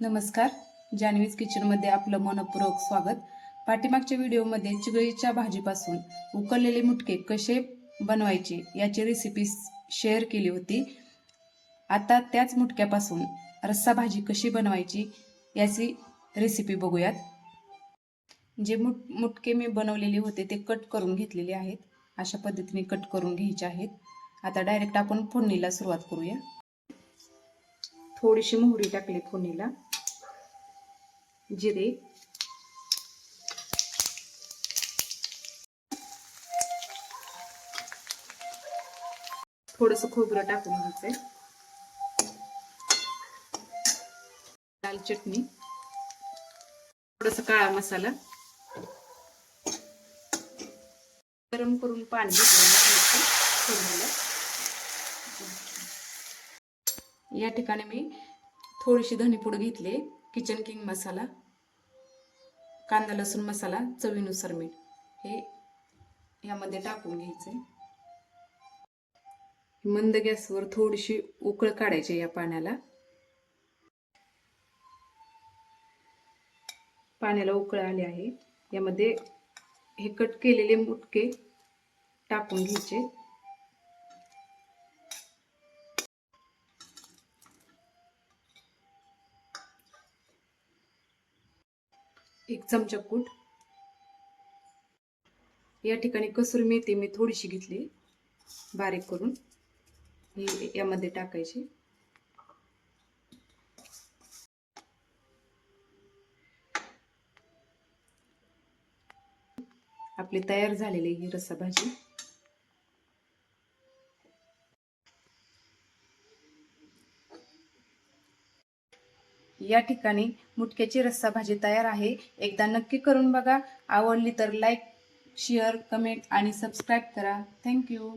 नमस्कार. जान्हवीज किचनमध्ये आपलं मनपूर्वक स्वागत. पाठीमागच्या व्हिडिओमध्ये चिगळीच्या भाजीपासून उकळलेले मुटके कसे बनवायचे याची रेसिपी शेअर केली होती. आता त्याच मुटक्यापासून रस्सा भाजी कशी बनवायची याची रेसिपी बघूयात. जे मुट मुटके मी बनवलेले होते ते कट करून घेतलेले आहेत. अशा पद्धतीने कट करून घ्यायचे आहेत. आता डायरेक्ट आपण फोडणीला सुरुवात करूया. थोडीशी मोहरी टाकली फोडणीला. जिरे. थोडस खोबरं टाकून घ्यायचंय. लाल चटणी. थोडस काळा मसाला. गरम करून पाणी या ठिकाणी मी थोडीशी धनेपूड घेतली किचन किंग मसाला. कांदा लसूण मसाला चवीनुसार मीठ. हे यामध्ये टाकून घ्यायचे मंद गॅसवर थोडीशी उकळ काढायची या पाण्याला. पाण्याला उकळ आले आहे. यामध्ये हे कट केलेले मुटके टाकून घ्यायचे. एक चमचा कूट. या ठिकाणी कसुरी मेथी मी थोडीशी घेतली. बारीक करून. ही यामध्ये टाकायची. आपली तयार झालेली ही रस्सा भाजी या ठिकाणी मुटक्याची रस्सा भाजी तयार आहे. एकदा नक्की करून बघा. आवडली तर लाईक शेअर कमेंट आणि सबस्क्राईब करा. Thank you